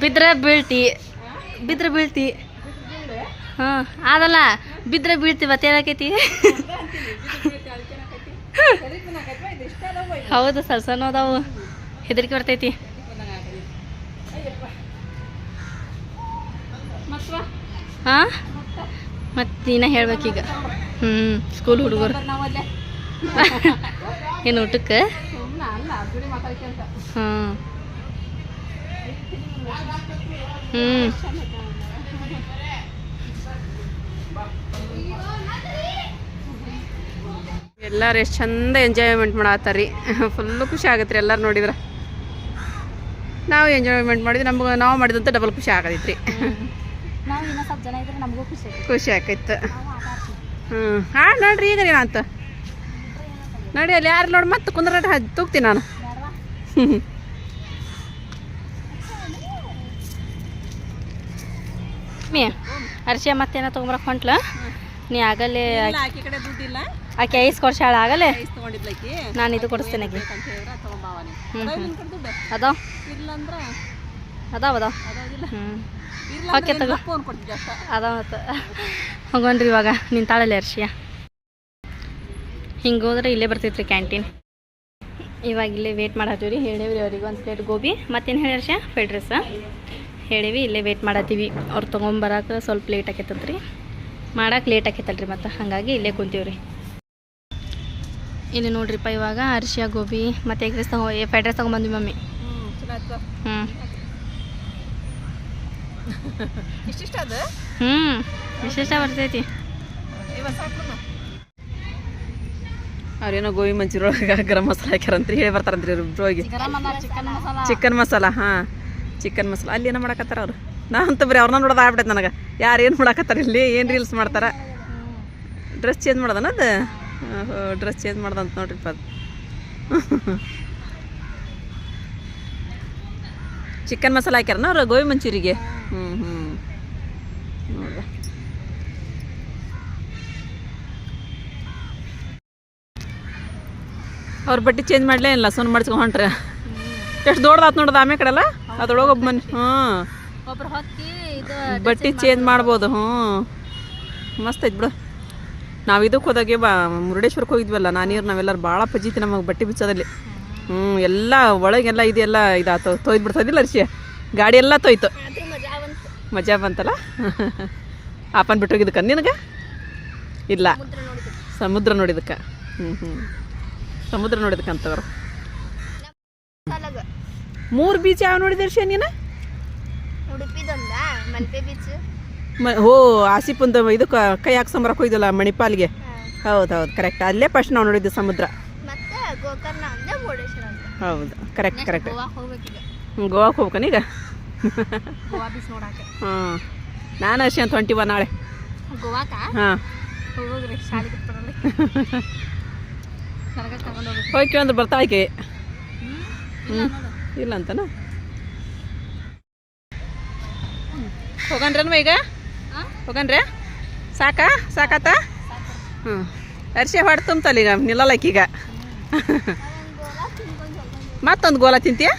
ಬಿದ್ರೆ ಬೀಳ್ತಿ. ಬಿದ್ರೆ ಬೀಳ್ತಿ. ಹಾಂ ಅದಲ್ಲ ಬೀಳ್ತಿ ಮತ್ತೇನಾಕೈತಿ ಹೌದು ಸರ್ ಸಣ್ಣ ಅದಾವು. ಹೆದರಿಕೆ ಬರ್ತೈತಿ. ಹಾಂ? ಮತ್ತು ನೀನ ಹೇಳ್ಬೇಕೀಗ. ಹ್ಞೂ ಸ್ಕೂಲ್ ಹುಡುಗರು. ಏನು ಊಟಕ್ಕೆ? ಹ್ಮ್. ಅಲ್ಲ ಬಿಡಿ ಮಾತಾಡ್ಕೊಂತ ಹಾಂ ಹ್ಞೂ ಎಲ್ಲಾರು ಎಷ್ಟು ಚಂದ ಎಂಜಾಯ್ಮೆಂಟ್ ಮಾಡತ್ತಾರೀ. ಫುಲ್ಲು ಖುಷಿ ಆಗತ್ತೆ ರೀ ಎಲ್ಲರೂ ನೋಡಿದ್ರೆ. ನಾವು ಎಂಜಾಯ್ಮೆಂಟ್ ಮಾಡಿದ್ವಿ ನಮ್ಗೆ ನಾವು ಮಾಡಿದಂತ ಡಬಲ್ ಖುಷಿ ಆಗತೈತೆ ರೀ ನಾವು ಇನ್ನೂ ಜನ ಇದ್ರೆ ನಮಗೂ ಖುಷಿ ಖುಷಿ ಆಕೈತೆ ಹ್ಞೂ ಹಾಂ ನೋಡ್ರಿ ಈಗ ರೀ ಅಂತ ನೋಡಿ ಅಲ್ಲಿ ಯಾರು ನೋಡಿ ಮತ್ತೆ ಕುಂದ್ರ ತೂಗ್ತೀನಿ ನಾನು. ಹ್ಞೂ ಅರ್ಶಿಯ ಮತ್ತೇನ ತೊಗೊಂಬರಕ್ಕೆ ಹೊಂಟ್ಲ? ನೀ ಆಗಲೇ ದುಡ್ಡಿಲ್ಲ. ಆಕೆ ಐಸ್ ಕೊಡ್ಸಾಳ ಆಗಲೇ? ಐಸ್ ತೊಗೊಂಡಿದ್ಲ ನಾನು ಇದು ಕೊಡಿಸ್ತೇನೆ ಆಕೆ. ಹ್ಮ್, ಅದಾವ ಅದಾವ. ಓಕೆ ತಗೋ. ಅದಾವ ಹೋಗೋಣ್ರಿ ಇವಾಗ. ನಿಂತಾಳಲ್ಲ ಅರ್ಷಿಯ ಹಿಂಗೆ ಹೋದ್ರೆ ಇಲ್ಲೇ ಬರ್ತೈತ್ರಿ ಕ್ಯಾಂಟೀನ್. ಇವಾಗ ಇಲ್ಲೇ ವೇಟ್ ಮಾಡತ್ತೀವಿ ರೀ ಹೇಳೇವಿ ಅವ್ರಿಗೆ ಒಂದು ಪ್ಲೇಟ್ ಗೋಬಿ. ಮತ್ತೇನು ಹೇಳಿ ಅರ್ಷ ಫ್ರೈಡ್ ರೈಸ ಹೇಳೀವಿ ಇಲ್ಲೇ ವೇಟ್ ಮಾಡತ್ತೀವಿ. ಅವ್ರು ತೊಗೊಂಬರಕ್ಕೆ ಸ್ವಲ್ಪ ಲೇಟ್ ಆಕೈತಂತ್ರಿ. ಮಾಡಕ್ಕೆ ಲೇಟ್ ಆಕೈತಲ್ರಿ ಮತ್ತು. ಹಾಗಾಗಿ ಇಲ್ಲೇ ಕುಂತೀವಿ ರೀ ಇಲ್ಲಿ ನೋಡ್ರಿಪ್ಪ ಇವಾಗ ಅರಿಶಿಯ ಗೋಬಿ ಮತ್ತು ಎಗ್ ರೈಸ್ ತಗೋ ಫ್ರೈಡ್ ರೈಸ್ ತೊಗೊಂಬಂದ್ವಿ ಮಮ್ಮಿ. ಹ್ಞೂ ಹ್ಞೂ [laughs] ವಿಶೇಷ ಬರ್ತೈತಿ. ಅವ್ರೇನೋ ಗೋಬಿ ಮಂಚೂರಿ ಒಳಗೆ ಗರಂ ಮಸಾಲ ಹಾಕ್ಯಾರಂತ್ರಿ ಹೇಳಿ ಬರ್ತಾರಂತ್ರಿ ಇಬ್ರು ಹೋಗಿ. ಚಿಕನ್ ಮಸಾಲ. ಚಿಕನ್ ಮಸಾಲ ಹಾಂ. ಚಿಕನ್ ಮಸಾಲ. ಅಲ್ಲಿ ಏನೋ ಮಾಡಕತ್ತಾರ ಅವ್ರು? ನಾ ಅಂತ ಬರೀ ಅವ್ರನ್ನ ನೋಡೋದು ಆಗ್ಬಿಟ್ಟೈತೆ ನನಗೆ. ಯಾರು ಏನು ಮಾಡಕತ್ತಾರ ಇಲ್ಲಿ? ಏನು ರೀಲ್ಸ್ ಮಾಡ್ತಾರ? ಡ್ರೆಸ್ ಚೇಂಜ್ ಮಾಡೋದನ ಅದು? ಡ್ರೆಸ್ ಚೇಂಜ್ ಮಾಡ್ದಂತ ನೋಡ್ರಿಪ್ಪ ಅದು ಚಿಕನ್ ಮಸಾಲ ಹಾಕ್ಯಾರನ ಅವ್ರು ಗೋಬಿ ಮಂಚೂರಿಗೆ? ಹ್ಞೂ ಹ್ಞೂ ನೋಡ್ರಿ ಅವ್ರ ಬಟ್ಟೆ ಚೇಂಜ್ ಮಾಡಲೇ ಇಲ್ಲ ಸುಮ್ಮನೆ ಮಾಡ್ಸ್ಕೊಂಡು ಹೊಂಟ್ರೆ. ಎಷ್ಟು ದೊಡ್ಡದಾತ್ ನೋಡೋದು ಆಮೇಲೆ ಕಡೆಲ್ಲ? ಅದ್ರೊಳಗೆ ಒಬ್ಬ ಮನ್ ಹ್ಞೂ ಬಟ್ಟೆ ಚೇಂಜ್ ಮಾಡ್ಬೋದು ಹ್ಞೂ ಮಸ್ತ್ ಐತೆ ಬಿಡು. ನಾವು ಇದಕ್ಕೆ ಹೋದಾಗೆ ಬಾ, ಮುರುಡೇಶ್ವರಕ್ಕೆ ಹೋಗಿದ್ವಲ್ಲ ನಾನೀರು ನಾವೆಲ್ಲರೂ ಭಾಳ ಪಜಿತಿ ನಮಗೆ ಬಟ್ಟೆ ಬಿಚ್ಚೋದಲ್ಲಿ ಹ್ಞೂ ಎಲ್ಲ ಒಳಗೆಲ್ಲ ಇದೆಲ್ಲ ಇದಾಯ್ತು ತೊಯ್ದು ಬಿಡ್ತದಿಲ್ಲ ಅರ್ಷಿಯ ಗಾಡಿ ಎಲ್ಲ ತೊಯ್ತು. ಮಜಾ ಬಂತು ಬಂತಲ್ಲ? [laughs] ಆಪನ್ ಬಿಟ್ಟು ಹೋಗಿದ್ದಕ್ಕ ನಿನಗೆ? ಇಲ್ಲ. ಸಮುದ್ರ ನೋಡಿದಕ್ಕೆ ಹ್ಞೂ ಹ್ಞೂ ಸಮುದ್ರ ನೋಡಿದಕ್ಕಂತವ್ರು ಮೂರು ಬೀಚ್ ಯಾವ ನೋಡಿದೆ ಅರ್ಷಿ ನೀನು? ಉಡುಪಿದೊಂದ? ಮಲ್ಪೆ ಬೀಚ್. ಮ ಓ ಆಸಿಪುಂದ ಇದು ಕೈ ಹಾಕ್ಸಂಬರಕ್ಕೆ ಹೋಯ್ದಲ್ಲ ಮಣಿಪಾಲ್ಗೆ? ಹೌದು ಹೌದು ಕರೆಕ್ಟ್ ಅಲ್ಲೇ ಫಸ್ಟ್ ನಾವು ನೋಡಿದ್ದು ಸಮುದ್ರ. ಹೌದು ಕರೆಕ್ಟ್ ಕರೆಕ್ಟ್ ಗೋವಾಕ್ಕೆ ಹೋಗ್ಬೇಕನ ಈಗ? ಹಾಂ. ನಾನು ಅಷ್ಟೇ ಅಂತ ಹೊಂಟಿವ ನಾಳೆ. ಹಾಂ. ಅಂದ್ರೆ ಬರ್ತಾ ಇಲ್ಲ ಹ್ಞೂ ಇಲ್ಲ ಅಂತನ? ಹೋಗನ್ರನ್ವ ಈಗ? ಹಾಂ ಹೋಗನ್ರೆ. ಸಾಕಾ? ಸಾಕಾತ? ಹ್ಞೂ ಅರ್ಶಿ ಹೊಡೆ ತುಂಬತಲ್ಲ ಈಗ ನಿಲ್ಲಲಕ್ಕೀಗ ಮತ್ತೊಂದು ಗೋಲ ತಿಂತೀಯ?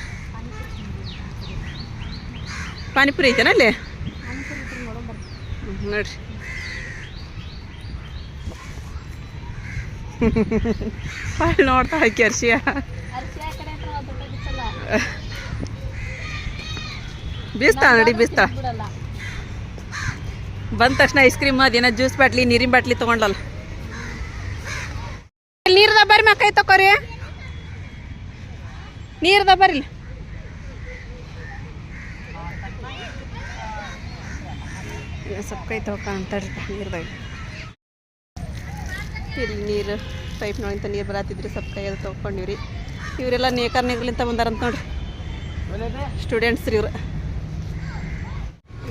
ಪಾನಿಪುರಿ ಐತೇನ ಅಲ್ಲಿ? ನೋಡ್ರಿ. ಅಲ್ಲಿ ನೋಡ್ತಾ ಹಾಕಿ ಅರ್ಶಿಯ. ಬೀಸ್ತಾ ನಡಿ ಬೀಸ್ತಾ. ಬಂದ ತಕ್ಷಣ ಐಸ್ ಕ್ರೀಮ್ ಅದೇನೋ ಜ್ಯೂಸ್ ಬಾಟ್ಲಿ ನೀರಿನ ಬಾಟ್ಲಿ ತಗೊಂಡಲ್ಲ. ನೀರ್ದ ಬರ್ರಿ ಮ್ಯಾಕ ಕೈ ತಕೋರಿ ನೀರ್ದ ಬರ್ರಿ ಸ್ವಲ್ಪ ಕೈ ತಗೊಳ್ರಿ ನೀರ್ದಾಗ. ಇಲ್ಲಿ ನೀರು ಪೈಪ್ನೊಳಗಿಂತ ನೀರು ಬರತ್ತಿದ್ರಿ ಸ್ವಲ್ಪ ಕೈ ಅದು ತೊಗೊಂಡಿವ್ರಿ ಇವರೆಲ್ಲ ನೇಕಾರ ನೀರ್ಲಿಂತ ಬಂದಾರಂತ ನೋಡ್ರಿ. ಸ್ಟೂಡೆಂಟ್ಸ್ ರೀ ಇವ್ರು.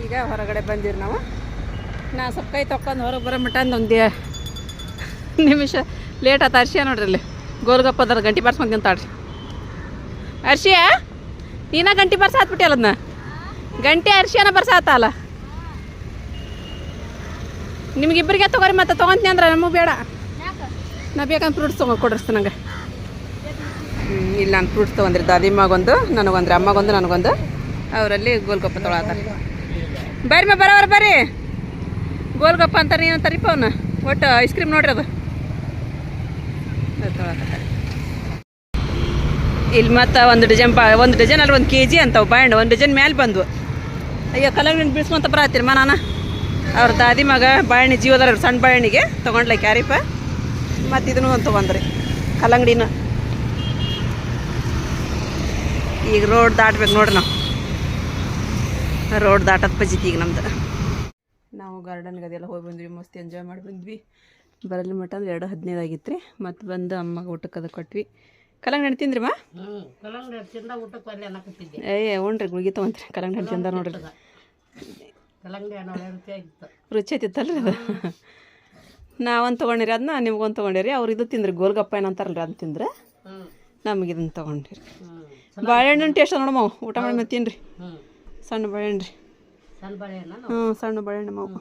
ಈಗ ಹೊರಗಡೆ ಬಂದಿರಿ ನಾವು. ನಾ ಸ್ವಲ್ಪ ಕೈ ತೊಕೊಂಡು ಹೊರಗೆ ಬರೋ ಮಟ ಒಂದು ನಿಮಿಷ. ಲೇಟ್ ಆತ ಅರ್ಶಿಯ ನೋಡ್ರಿ ಅಲ್ಲಿ. ಗೋಲ್ಗಪ್ಪದ್ರ ಗಂಟೆ ಬಾರ್ಸ್ಕೊಂಡು ತಿಂತಾಳ್ರಿ. ಅರ್ಶಿಯ ನೀನ ಗಂಟಿ ಬರ್ಸ ಹಾತ್ಬಿಟ್ಟಿಯಲ್ಲ ಅದನ್ನ ಗಂಟೆ ಅರ್ಶಿಯನ ಬರ್ಸಾತಲ್ಲ ನಿಮ್ಗಿಬ್ಬರಿಗೆ ತಗೋರಿ ಮತ್ತೆ ತೊಗೊಂತೀನಿ ಅಂದ್ರೆ ನಮಗೆ ಬೇಡ. ನಾ ಬೇಕಂದ್ರೆ ಫ್ರೂಟ್ಸ್ ತೊಗೊಂಡು ಕೊಡಿಸ್ತೀನಿ ನಂಗೆ. ಇಲ್ಲ ನಾನು ಫ್ರೂಟ್ಸ್ ತೊಗೊಂಡ್ರಿ. ದಾದಿಮ್ಮಾಗೊಂದು ನನಗೊಂದ್ರೆ ಅಮ್ಮಗೊಂದು, ನನಗೊಂದು. ಅವರಲ್ಲಿ ಗೋಲ್ಗಪ್ಪ ತೊಗೊಳತ್ತಾರ ಬರ್ರಿ ಮಾ ಬರೋರು ಬರ್ರಿ. ಗೋಲ್ಗಪ್ಪ ಅಂತಾರೆ ತರಿಪ ಅವನ್ನ ಒಟ್ಟು ಐಸ್ ಕ್ರೀಮ್ ನೋಡ್ರಿ ಅದು. ಇಲ್ಲಿ ಮತ್ತು ಒಂದು ಡಜನ್ ಬಾ, ಒಂದು ಡಜನ್ ಅಲ್ಲಿ ಒಂದು ಕೆ ಜಿ ಅಂತವು ಬಾಂಡ್ ಒಂದು ಡಜನ್ ಮೇಲೆ ಬಂದ್ವು. ಅಯ್ಯೋ, ಕಲರ್ ಬಿಡಿಸ್ಕೊಂತ ಬರತ್ತೀರಿ ಮಾ ನಾನು. ಅವ್ರ ದಾದಿ ಮಗ ಬಾಯಣ್ಣಿ ಜೀವದಾರ ಸಣ್ಣ ಬಾಳೆಹಣ್ಣಿಗೆ ತೊಗೊಂಡ್ಲ ಕ್ಯಾರಿಪ ಮತ್ತು ಇದನ್ನು ಒಂದು ತೊಗೊಂಡ್ರಿ, ಕಲ್ಲಂಗಡಿನ. ಈಗ ರೋಡ್ ದಾಟ್ಬೇಕು ನೋಡ್ರಿ ನಾವು. ರೋಡ್ ದಾಟದ ಪಜಿತಿ ಈಗ ನಮ್ದು. ನಾವು ಗಾರ್ಡನ್ಗೆ ಅದೆಲ್ಲ ಹೋಗಿ ಬಂದ್ವಿ ಮಸ್ತ್ ಎಂಜಾಯ್ ಮಾಡಿ ಬಂದ್ವಿ. ಬರಲಿ ಮಟ್ಟ ಅಂದ್ರೆ ಎರಡು ಹದಿನೈದು ಆಗಿತ್ತು ರೀ ಮತ್ತು ಬಂದು ಅಮ್ಮಗೆ ಊಟಕ್ಕೆ ಅದು ಕೊಟ್ವಿ. ಕಲ್ಲಂಗಡಿ ತಿಂದ್ರಿ ಮಾ ಏ ಹ್ಞೂ ಗುಳಿಗೆ ತೊಗೊಂತ್ರಿ ಕಲ್ಲಂಗಡಿ ಹಣ್ಣು ತಿಂದ ನೋಡ್ರಿ. ರುಚಿ ಐತಿತ್ತಲ್ರಿ ಅದು? ನಾವೊಂದು ತೊಗೊಂಡಿರಿ ಅದನ್ನ ನಿಮ್ಗೊಂದು ತೊಗೊಂಡಿರಿ. ಅವ್ರು ಇದು ತಿಂದ್ರಿ ಗೋಲ್ಗಪ್ಪ ಏನಂತಾರಲ್ರಿ ಅದನ್ನ ತಿಂದ್ರೆ. ನಮಗೆ ಇದನ್ನು ತೊಗೊಂಡಿರಿ. ಬಾಳೆಹಣ್ಣು ಟೇಸ್ಟ್ ನೋಡಮ್ಮ ಊಟ ಮಾಡಿ ಮತ್ತೆ ತಿನ್ರಿ. ಸಣ್ಣ ಬಾಳೆಹಣ್ಣು ರೀ. ಹ್ಞೂ ಸಣ್ಣ ಬಾಳೆಹಣ್ಣು ಮಾವು.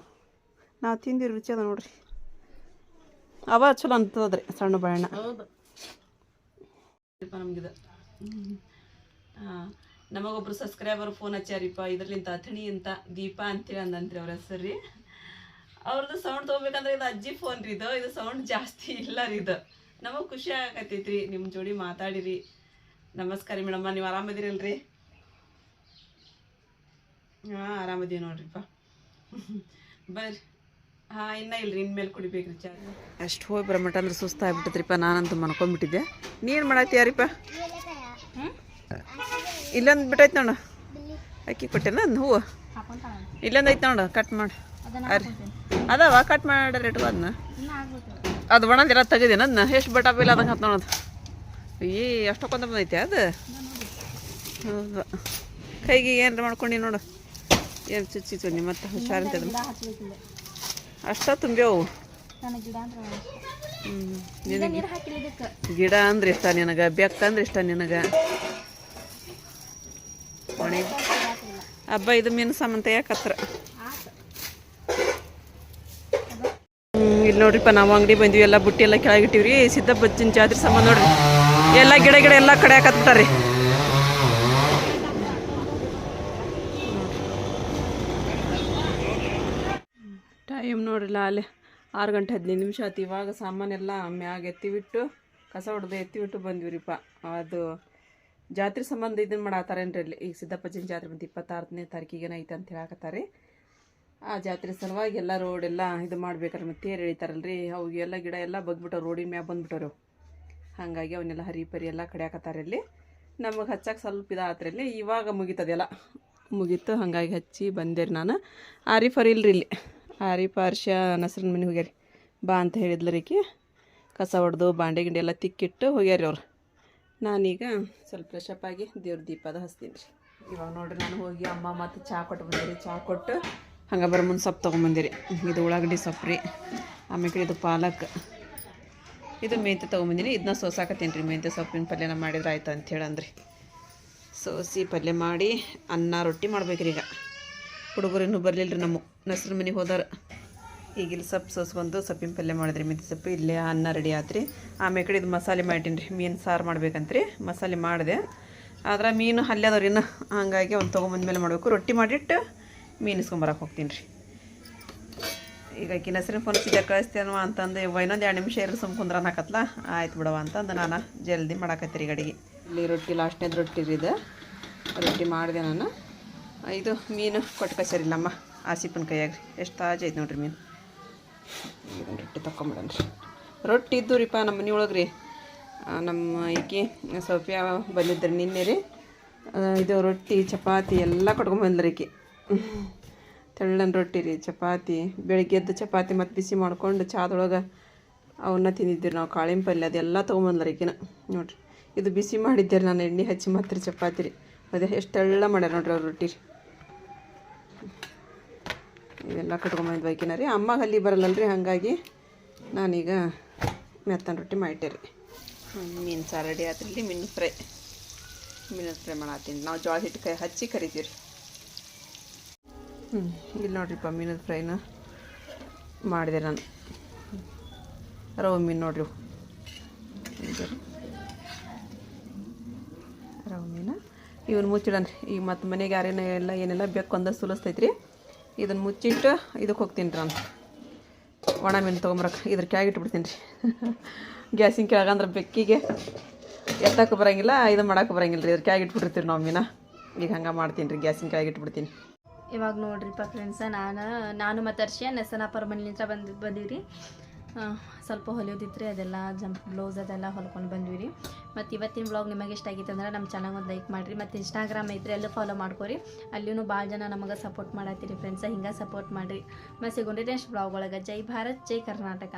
ನಾವು ತಿಂದಿರು ರುಚಿ ಅದ ನೋಡ್ರಿ. ಅವ ಚಲೋ ಅಂತದ್ರಿ ಸಣ್ಣ ಬಾಳೆಹಣ್ಣು ನಮ್ಗಿದ ನಮಗೊಬ್ರು ಸಬ್ಸ್ಕ್ರೈಬರ್ ಫೋನ್ ಹಚ್ಚಾರಿಪ್ಪ ಇದ್ರಲಿಂತ ಅಥಣಿ ಅಂತ ದೀಪ ಅಂತೇಳಿ ಅಂದಂತ್ರಿ ಅವ್ರ ಹೆಸರು ರೀ. ಅವ್ರದ್ದು ಸೌಂಡ್ ತೊಗೋಬೇಕಂದ್ರೆ ಇದು ಅಜ್ಜಿ ಫೋನ್ ರೀ ಇದು. ಇದು ಸೌಂಡ್ ಜಾಸ್ತಿ ಇಲ್ಲ ರೀ ಇದು. ನಮಗೆ ಖುಷಿ ಆಗತೈತ್ರಿ ನಿಮ್ಮ ಜೋಡಿ ಮಾತಾಡಿರಿ. ನಮಸ್ಕಾರ ರೀ ಮೇಡಮ್ಮ. ನೀವು ಆರಾಮದಿರಲ್ರಿ ಹಾಂ ಆರಾಮದೀವಿ ನೋಡ್ರಿಪ್ಪ. ಬರ್ರಿ. ಹಾಂ ಇನ್ನೂ ಇಲ್ರಿ ಇನ್ಮೇಲೆ ಕುಡಿಬೇಕ್ರಿ ಚಾ. ಅಷ್ಟು ಹೋಗಿ ಬರಮಟ ಅಂದ್ರೆ ಸುಸ್ತು ಆಗ್ಬಿಟ್ಟದ್ರಿಪ್ಪ ನಾನಂತೂ ಮನ್ಕೊಂಡ್ಬಿಟ್ಟಿದ್ದೆ ನೀನು ಮಾಡತ್ತೀಯಾರಿಪ್ಪ ಇಲ್ಲೊಂದು ಬಿಟ್ಟೈತೆ ನೋಡು. ಅಕ್ಕಿ ಕೊಟ್ಟೆನ? ಒಂದು ಹೂವು. ಇಲ್ಲೊಂದು ಐತೆ ನೋಡು ಕಟ್ ಮಾಡಿ. ಅರಿ. ಅದಾವ ಕಟ್ ಮಾಡ್ರಿ ಇಟ್ಕೋ ಅದನ್ನ ಅದು ಒಣದಿರ ತೆಗೆದೇನ ಅದನ್ನ ಎಷ್ಟು ಬಟ ಬಿಲ್ಲ ಅದಂಗೆ ಹತ್ತು ನೋಡೋದು ಏ ಎಷ್ಟೊಂದ ಬಂದೈತೆ ಅದು? ಹೌದು. ಕೈಗೆ ಏನಾರ ಮಾಡ್ಕೊಂಡು ನೋಡು. ಏನು ಚುಚ್ಚಿ ಚುನ್ನಿ ಮತ್ತೆ ಹುಷಾರಂತ ಅಷ್ಟ ತುಂಬ್ಯವು ಗಿಡ ಅಂದ್ರೆ ಇಷ್ಟ. ನಿನಗೆ ಬೆಕ್ಕ ಅಂದ್ರೆ ಇಷ್ಟ ನಿನಗೆ. ಒಣಗಿ. ಹಬ್ಬ ಇದು ಮೀನು ಸಾಮಂತ ಯಾಕತ್ರ ಇಲ್ಲಿ ನೋಡ್ರಿಪ್ಪ ನಾವು ಅಂಗಡಿ ಬಂದ್ವಿ ಎಲ್ಲ ಬುಟ್ಟಿ ಎಲ್ಲ ಕೆಳಗಿಟ್ಟಿವ್ರಿ ಸಿದ್ಧ ಬಜ್ಜಿನ ಜಾತ್ರೆ ಸಾಮಾನು ನೋಡ್ರಿ. ಎಲ್ಲ ಗಿಡ ಗಿಡ ಎಲ್ಲ ಕಡೆ ಹಾಕತ್ಬಿಟ್ಟಾರಿ ಟೈಮ್ ನೋಡ್ರಿಲ್ಲ ಅಲ್ಲಿ ಆರು ಗಂಟೆ ಹದಿನೈದು ನಿಮಿಷ ಆಯ್ತು. ಇವಾಗ ಸಾಮಾನೆಲ್ಲ ಮ್ಯಾಗ ಎತ್ತಿಬಿಟ್ಟು ಕಸ ಹೊಡೆದು ಎತ್ತಿಬಿಟ್ಟು ಬಂದ್ವಿರಿಪ್ಪ. ಅದು ಜಾತ್ರೆ ಸಂಬಂಧ ಇದನ್ನ ಮಾಡತ್ತಾರೇನ್ರಿ ಇಲ್ಲಿ ಈಗ ಸಿದ್ದಪ್ಪಜ್ಜನ ಜಾತ್ರೆ ಬಂದು ಇಪ್ಪತ್ತಾರನೇ ತಾರೀಕಿಗೇನ ಐತೆ ಅಂತ ಹೇಳಕತ್ತಾರೆ. ಆ ಜಾತ್ರೆ ಸಲುವಾಗಿ ಎಲ್ಲ ರೋಡ್ ಎಲ್ಲ ಇದು ಮಾಡ್ಬೇಕಾರೆ, ಮತ್ತೆ ತೇರು ಎಳಿತಾರಲ್ರಿ. ಅವು ಎಲ್ಲ ಗಿಡ ಎಲ್ಲ ಬಗ್ಬಿಟ್ಟು ರೋಡಿನ ಮ್ಯಾಗ ಬಂದ್ಬಿಟ್ಟವ್ರು. ಹಾಗಾಗಿ ಅವನ್ನೆಲ್ಲ ಹರಿ ಪರಿ ಎಲ್ಲ ಇಲ್ಲಿ ನಮಗೆ ಹಚ್ಚಕ್ಕೆ ಸ್ವಲ್ಪ ಇದಾತ್ರಿ ಇಲ್ಲಿ ಇವಾಗ ಮುಗೀತದೆಲ್ಲ ಮುಗೀತು, ಹಾಗಾಗಿ ಹಚ್ಚಿ ಬಂದೆ ರೀ ನಾನು. ಆರಿಫ್ ಅವ್ರು ಇಲ್ರಿ ಇಲ್ಲಿ. ಆರಿಫ್ ಪಾರ್ಶ ನಸ್ರಿನ ಮನೆ ಹೋಗ್ಯಾರಿ. ಬಾ ಅಂತ ಹೇಳಿದ್ಲು ರೀಕಿ ಕಸ ಹೊಡೆದು ಬಾಂಡೆ ಗಿಂಡೆ ಎಲ್ಲ ತಿಕ್ಕಿಟ್ಟು ಹೋಗ್ಯಾರಿ ಅವ್ರು. ನಾನೀಗ ಸ್ವಲ್ಪ ಫ್ರೆಶಪ್ ಆಗಿ ದೇವ್ರ ದೀಪದ ಹಚ್ತೀನಿ ರೀ. ಇವಾಗ ನೋಡ್ರಿ ನಾನು ಹೋಗಿ ಅಮ್ಮ ಮತ್ತು ಚಹಾ ಕೊಟ್ಟು ಬಂದಿರಿ. ಚಹಾ ಕೊಟ್ಟು ಹಂಗೆ ಬರೋ ಮುಂದೆ ಸೊಪ್ಪು ತೊಗೊಂಬಂದಿರಿ ಇದು ಉಳ್ಳಾಗಡ್ಡಿ ಸೊಪ್ಪು ರೀ. ಆಮೇಲೆ ಇದು ಪಾಲಕ್. ಇದು ಮೆಂತ್ಯ ತೊಗೊಂಬಂದಿನಿ ಇದನ್ನ ಸೋಸಾಕತ್ತೀನಿ ರೀ. ಮೆಂತ್ಯ ಸೊಪ್ಪಿನ ಪಲ್ಯನ ಮಾಡಿದ್ರೆ ಆಯ್ತು ಅಂಥೇಳಿ ಅಂದ್ರಿ ಸೋಸಿ ಪಲ್ಯ ಮಾಡಿ ಅನ್ನ ರೊಟ್ಟಿ ಮಾಡ್ಬೇಕ್ರಿ ಈಗ. ಹುಡುಗರು ಇನ್ನೂ ಬರಲಿಲ್ಲ ರೀ ನಮ್ಮ. ನಸ್ರ ಮನೆಗೆ ಹೋದಾರ. ಈಗ ಇಲ್ಲಿ ಸೊಪ್ಪು ಸೋಸ್ಕೊಂಡು ಸೊಪ್ಪಿನ ಪಲ್ಯ ಮಾಡಿದ್ರಿ ಮೆಂತ್ಯ ಸೊಪ್ಪು, ಇಲ್ಲೇ ಅನ್ನ ರೆಡಿ ಆತ್ರಿ. ಆಮೇಲೆ ಕಡೆ ಇದು ಮಸಾಲೆ ಮಾಡಿನಿ ರೀ ಮೀನು ಸಾರು ಮಾಡ್ಬೇಕಂತ್ರಿ. ಮಸಾಲೆ ಮಾಡಿದೆ. ಆದ್ರೆ ಮೀನು ಅಲ್ಲೇ ಇನ್ನು. ಹಂಗಾಗಿ ಅವ್ನು ತೊಗೊಂಬಂದ್ಮೇಲೆ ಮಾಡಬೇಕು. ರೊಟ್ಟಿ ಮಾಡಿಟ್ಟು ಮೀನು ಇಸ್ಕೊಂಬರಕ್ಕೆ ಹೋಗ್ತೀನಿ ರೀ ಈಗ ಆಕಿ ಫೋನ್ ಸಿದ್ಧ ಕಳಿಸ್ತೇನೋ ಅಂತಂದು ಇನ್ನೊಂದು ಎರಡು ನಿಮಿಷ ಇರೋ ಸುಮ್ ಕುಂದ್ರ ಅನ್ನಕತ್ಲ ಆಯ್ತು ಬಿಡವ ಅಂತಂದು ನಾನು ಜಲ್ದಿ ಮಾಡಾಕತ್ತೀರಿ ಗಡಿಗೆ ಇಲ್ಲಿ ರೊಟ್ಟಿ ಲಾಸ್ಟ್ನೇದು ರೊಟ್ಟಿ ರೀ ಇದು. ರೊಟ್ಟಿ ಮಾಡಿದೆ ನಾನು. ಇದು ಮೀನು ಕೊಟ್ಟು ಕಸರಿಲ್ಲಮ್ಮ ಆಸಿಪನ ಕೈಯಾಗ ರೀ ಎಷ್ಟು ತಾಜಾ ಐತೆ ನೋಡ್ರಿ ಮೀನು. ಇದನ್ನ ರೊಟ್ಟಿ ತಗೊಂಬಿಡನ್ರಿ ರೊಟ್ಟಿ ಇದ್ದು ರೀಪ್ಪ ನಮ್ಮ ಮನೆ ಒಳಗೆ ರೀ ನಮ್ಮ ಈಕಿ ಸೌಫಿಯಾ ಬಂದಿದ್ದರು ನಿನ್ನೆ ರೀ. ಇದು ರೊಟ್ಟಿ ಚಪಾತಿ ಎಲ್ಲ ಕಟ್ಕೊಂಬಂದ್ರಿ ಈಕಿ. ತೆಳ್ಳನ ರೊಟ್ಟಿ ರೀ ಚಪಾತಿ ಬೆಳಗ್ಗೆ ಎದ್ದು ಚಪಾತಿ ಮತ್ತು ಬಿಸಿ ಮಾಡ್ಕೊಂಡು ಚಾದೊಳಗೆ ಅವನ್ನ ತಿಂದಿದ್ದೀರಿ ನಾವು ಕಾಳಿನ ಪಲ್ಯ ಅದೆಲ್ಲ ತೊಗೊಂಬಂದ್ರಿ ಈಕಿನ. ನೋಡ್ರಿ. ಇದು ಬಿಸಿ ಮಾಡಿದ್ದೆ ರೀ ನಾನು ಎಣ್ಣೆ ಹಚ್ಚಿ ಮಾತ್ರ ಚಪಾತಿ ರೀ. ಅದೇ ಎಷ್ಟು ತೆಳ್ಳ ಮಾಡ್ಯಾರ ನೋಡ್ರಿ ಅವ್ರ ರೊಟ್ಟಿ ರೀ. ಇವೆಲ್ಲ ಕಟ್ಕೊಂಬಂದು ಬೈಕಿನ ರೀ. ಅಮ್ಮ ಅಲ್ಲಿ ಬರಲ್ಲಲ್ರಿ ರೀ ಹಾಗಾಗಿ ನಾನೀಗ ಮೆತ್ತನ ರೊಟ್ಟಿ ಮಾಡಿಟ್ಟೆ ರೀ ಮೀನು ಸಾರು ರೆಡಿ ಆತ್ರಿ ಮೀನು ಫ್ರೈ ಮೀನು ಫ್ರೈ ಮಾಡತ್ತೀನಿ. ನಾವು ಜೋಳ ಹಿಟ್ಟು ಕೈ ಹಚ್ಚಿ ಕರಿತೀವಿ ರೀ ಹ್ಞೂ ಇಲ್ಲಿ ನೋಡ್ರಿಪ್ಪ ಮೀನದ ಫ್ರೈನ ಮಾಡಿದೆ ನಾನು. ರವೆ ಮೀನು ನೋಡ್ರಿ. ರವೆ ಮೀನು. ಇವನು ಮುಚ್ಚಿಡನ್ರಿ ಈಗ ಮತ್ತು ಮನೆಗೆ ಯಾರೇನ ಎಲ್ಲ ಏನೆಲ್ಲ ಬೇಕು ಅಂದ ಸುಲಿಸ್ತೈತ್ರಿ. ಇದನ್ನು ಮುಚ್ಚಿಟ್ಟು ಇದಕ್ಕೆ ಹೋಗ್ತೀನಿ ರೀ ನಾನು. ಒಣ ಮೀನು ತೊಗೊಂಬರಕ್ಕೆ ಇದ್ರ ಕೆಳಗೆ ಇಟ್ಬಿಡ್ತೀನಿ ರೀ. [laughs] ಗ್ಯಾಸಿನ ಕೆಳಗೆ ಅಂದ್ರೆ ಬೆಕ್ಕಿಗೆ ಎತ್ತಕ್ಕೆ ಬರಂಗಿಲ್ಲ ಇದು ಮಾಡೋಕ್ಕೆ ಬರಂಗಿಲ್ಲ ರೀ. ಇದ್ರ ಕೆಳಗೆ ಇಟ್ಬಿಟ್ಟಿರ್ತೀವಿ ನಾವು ಮೀನ. ಈಗ ಹಂಗೆ ಮಾಡ್ತೀನಿ ರೀ ಗ್ಯಾಸಿನ ಕೆಳಗೆ ಇಟ್ಬಿಡ್ತೀನಿ. ಇವಾಗ ನೋಡ್ರಿಪ್ಪ ಫ್ರೆಂಡ್ಸ ನಾನು ನಾನು ಮತ್ತು ಅರ್ಶಿಯ ನೆಸನಪ್ಪರ ಮನೆಯಿಂದ ಬಂದು ಬಂದೀವಿ ಆ, ಸ್ವಲ್ಪ ಹೊಲಿಯೋದಿತ್ತು ಅದೆಲ್ಲ ಜಂಪ್ ಬ್ಲೌಸ್ ಅದೆಲ್ಲ ಹೊಲ್ಕೊಂಡು ಬಂದ್ವಿ ರೀ ಮತ್ತು ಇವತ್ತಿನ ಬ್ಲಾಗ್ ನಿಮಗೆ ಇಷ್ಟ ಆಗಿತ್ತು ಅಂದ್ರೆ ನಮ್ಮ ಚಾನಲ್ ಒಂದು ಲೈಕ್ ಮಾಡಿರಿ. ಮತ್ತು ಇನ್ಸ್ಟಾಗ್ರಾಮ್ ಐತ್ರಿ ಎಲ್ಲ ಫಾಲೋ ಮಾಡ್ಕೊರಿ. ಅಲ್ಲಿಯೂ ಭಾಳ ಜನ ನಮಗೆ ಸಪೋರ್ಟ್ ಮಾಡತ್ತೀರಿ ಫ್ರೆಂಡ್ಸ ಹಿಂಗೆ ಸಪೋರ್ಟ್ ಮಾಡಿರಿ. ಮತ್ತು ಸಿಗೊಂಡ್ರಿ ನೆಕ್ಸ್ಟ್ ಬ್ಲಾಗ್ ಒಳಗೆ. ಜೈ ಭಾರತ್, ಜೈ ಕರ್ನಾಟಕ.